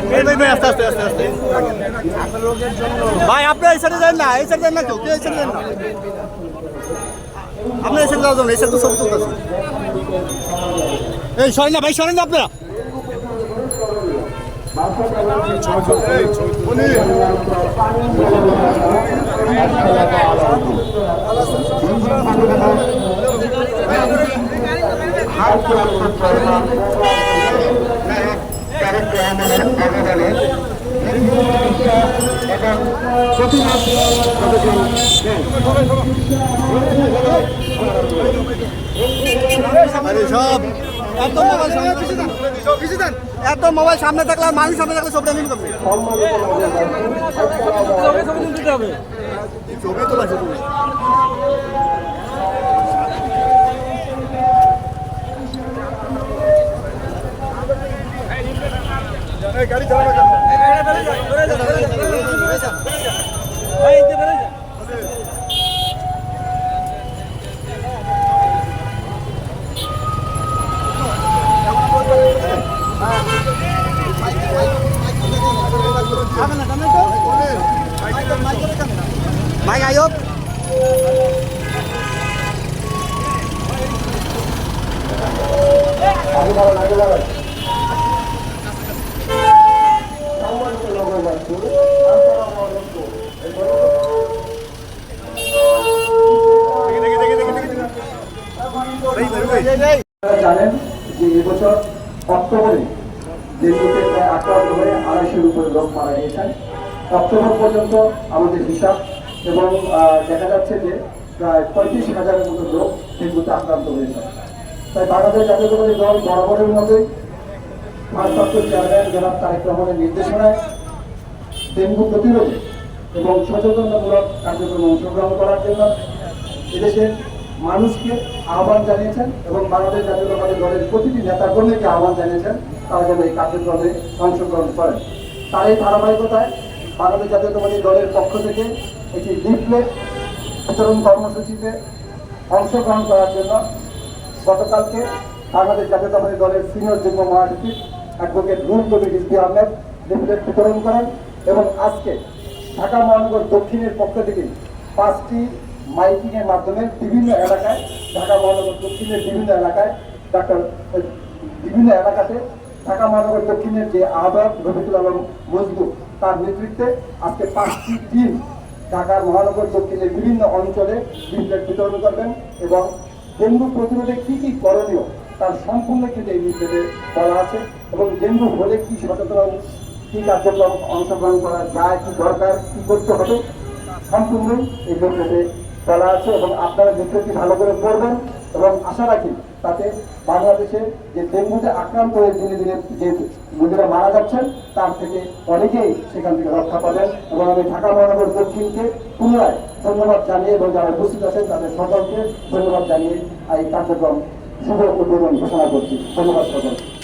আস্তে আস্তে আস্তে আস্তে ভাই আপনি এই সাইডে যান না এই সাইডে যান না কেউ কেউ এই সাইডে যান না আপনি এই সাইডে যাবেন এই সাইডে তো সব তুলতেছে এই সরেন না ভাই সরেন না আপনারা সব। এত মোবাইল সামনে এত মোবাইল সামনে থাকলে আর মানুষ সামনে থাকলে সব নিন করবে ছবি তো মাইক আয়ব জানেন যে এবছর অক্টোবরে ডেঙ্গুতে প্রায় আক্রান্ত হয়ে আড়াইশোর উপরে লোক মারা গিয়েছেন। অক্টোবর পর্যন্ত আমাদের হিসাব এবং দেখা যাচ্ছে যে প্রায় পঁয়ত্রিশ হাজারের মতো লোক ডেঙ্গুতে আক্রান্ত হয়েছে। তাই বাংলাদেশ জাতীয়তাবাদী দল বরাবরের মতোই ভারপ্রাপ্ত চেয়ারম্যান জনাব তারেক রহমানের নির্দেশনায় ডেঙ্গু প্রতিরোধে এবং সচেতনতামূলক কার্যক্রমে অংশগ্রহণ করার জন্য এদেশের মানুষকে আহ্বান জানিয়েছেন এবং বাংলাদেশ জাতীয়তাবাদী দলের প্রতিটি নেতাকর্মীকে আহ্বান জানিয়েছেন তারা যেন এই কার্যক্রমে অংশগ্রহণ করেন। তার এই ধারাবাহিকতায় বাংলাদেশ জাতীয়তাবাদী দলের পক্ষ থেকে একটি লিফলেট বিতরণ কর্মসূচিতে অংশগ্রহণ করার জন্য গতকালকে বাংলাদেশ জাতীয়তাবাদী দলের সিনিয়র যুগ্ম মহাসচিব অ্যাডভোকেট রুল কবির ইসবি আহমেদ লিফলেট বিতরণ করেন এবং আজকে ঢাকা মহানগর দক্ষিণের পক্ষ থেকে পাঁচটি মাইকিংয়ের মাধ্যমে বিভিন্ন এলাকায়, ঢাকা মহানগর দক্ষিণের বিভিন্ন এলাকায়, ডাক্তার, বিভিন্ন এলাকাতে ঢাকা মহানগর দক্ষিণের যে আহ্বায়ক রফিকুল আলম মজদুর তার নেতৃত্বে আজকে পাঁচটি টিম ঢাকা মহানগর দক্ষিণের বিভিন্ন অঞ্চলে লিফলেট বিতরণ করবেন এবং ডেঙ্গু প্রতিরোধে কি কি করণীয় তার সম্পূর্ণ কিন্তু এই লিফলেটে বলা আছে এবং ডেঙ্গু হলে কি সচেতন কি কার্যক্রম অংশগ্রহণ করা যায়, কি দরকার, কি করতে হবে, সম্পূর্ণ এই লিফলেটে বলা আছে এবং আপনারা লিফলেটটি ভালো করে পড়বেন এবং আশা রাখি তাতে বাংলাদেশে যে ডেঙ্গুতে আক্রান্ত হয়ে দিনে দিনে যে রোগীরা মারা যাচ্ছেন, তার থেকে অনেকেই সেখান থেকে রক্ষা পাবেন এবং আমি ঢাকা মহানগর দক্ষিণকে পুনরায় ধন্যবাদ জানিয়ে এবং যারা উপস্থিত আছেন, তাদের সকলকে ধন্যবাদ জানিয়ে এই কার্যক্রম শুভ উদ্বোধন ঘোষণা করছি। ধন্যবাদ সকলকে।